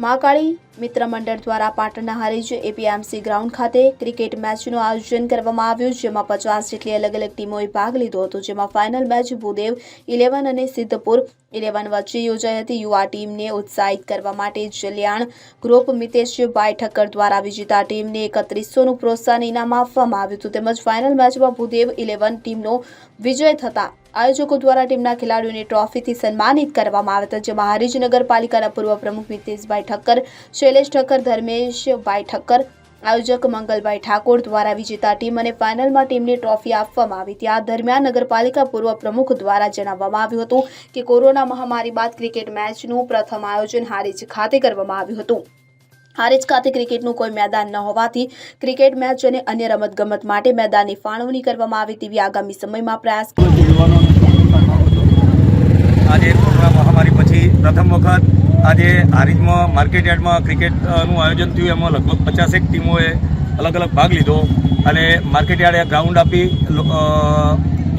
महाकाळी મિત્ર મંડળ દ્વારા પાટણના હરીજ એપીએમસી ગ્રાઉન્ડ ખાતે ક્રિકેટ મેચનું આયોજન કરવામાં આવ્યું, જેમાં પચાસ જેટલી અલગ અલગ ટીમોએ ભાગ લીધો હતો. જેમાં ફાઇનલ મેચ ભૂદેવ ઇલેવન અને સિદ્ધપુર ઇલેવન વચ્ચે યોજાઈ હતી. યુવા ટીમને ઉત્સાહિત કરવા માટે જલ્યાણ ગ્રુપ મિતેશભાઈ ઠક્કર દ્વારા વિજેતા ટીમને એકત્રીસોનું પ્રોત્સાહન ઇનામ આપવામાં આવ્યું હતું. તેમજ ફાઇનલ મેચમાં ભૂદેવ ઇલેવન ટીમનો વિજય થતા આયોજકો દ્વારા ટીમના ખેલાડીઓને ટ્રોફીથી સન્માનિત કરવામાં આવ્યા હતા. જેમાં હારીજ નગરપાલિકાના પૂર્વ પ્રમુખ મિતેશભાઈ ઠક્કર શૈલેષ ઠક્કર ધર્મેશભાઈ ઠક્કર, આયોજક મંગલભાઈ ઠાકોર દ્વારા વિજેતા ટીમ અને ફાઇનલમાં ટીમને ટ્રોફી આપવામાં આવી. આ દરમિયાન નગરપાલિકા પૂર્વ પ્રમુખ દ્વારા જણાવવામાં આવ્યું હતું કે કોરોના મહામારી બાદ ક્રિકેટ મેચનું પ્રથમ આયોજન હારીજ ખાતે કરવામાં આવ્યું હતું. હારીજ ખાતે ક્રિકેટનું કોઈ મેદાન ન હોવાથી ક્રિકેટ મેચ અને અન્ય રમતગમત માટે મેદાનની ફાળવણી કરવામાં આવી તેવી આગામી સમયમાં પ્રયાસ આજે કોરોના મહામારી પછી પ્રથમ વખત આજે હારીજમાં માર્કેટ યાર્ડમાં ક્રિકેટનું આયોજન થયું. એમાં લગભગ પચાસેક ટીમોએ અલગ અલગ ભાગ લીધો અને માર્કેટ યાર્ડે ગ્રાઉન્ડ આપી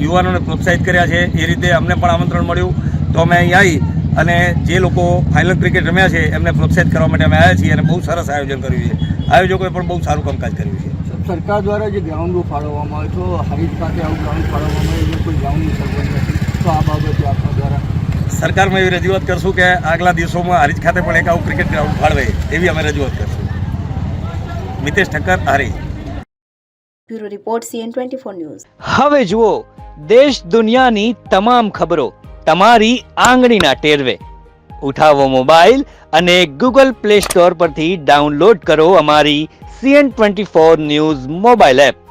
યુવાનોને પ્રોત્સાહિત કર્યા છે. એ રીતે અમને પણ આમંત્રણ મળ્યું. તો અમે અહીં આવી અને જે લોકો ફાઇનલ ક્રિકેટ રમ્યા છે, એમને પ્રોત્સાહિત કરવા માટે અમે આવ્યા છીએ અને બહુ સરસ આયોજન કર્યું છે. આયોજકોએ પણ બહુ સારું કામકાજ કર્યું છે. સરકાર દ્વારા જે ગ્રાઉન્ડો ફાળવવામાં આવે તો હરીજ પાસે આવું ગ્રાઉન્ડ ફાળવવામાં આવે કોઈ ગ્રાઉન્ડની સગવડ નથી. તો આ બાબતે આપણા સરકારમાં એવી રજૂઆત કરશું કે આગલા દિવસોમાં હારીજ ખાતે પણ એક આવું ક્રિકેટ ગ્રાઉન્ડ ફાળવે એવી અમે રજૂઆત કરશું. Mitesh Thakkar Harij bureau report CN twenty four news. હવે જુઓ દેશ દુનિયાની તમામ ખબરો તમારી આંગળીના ટેરવે. ઉઠાવો મોબાઈલ અને ગૂગલ પ્લે સ્ટોર પરથી ડાઉનલોડ કરો અમારી CN twenty four news mobile app.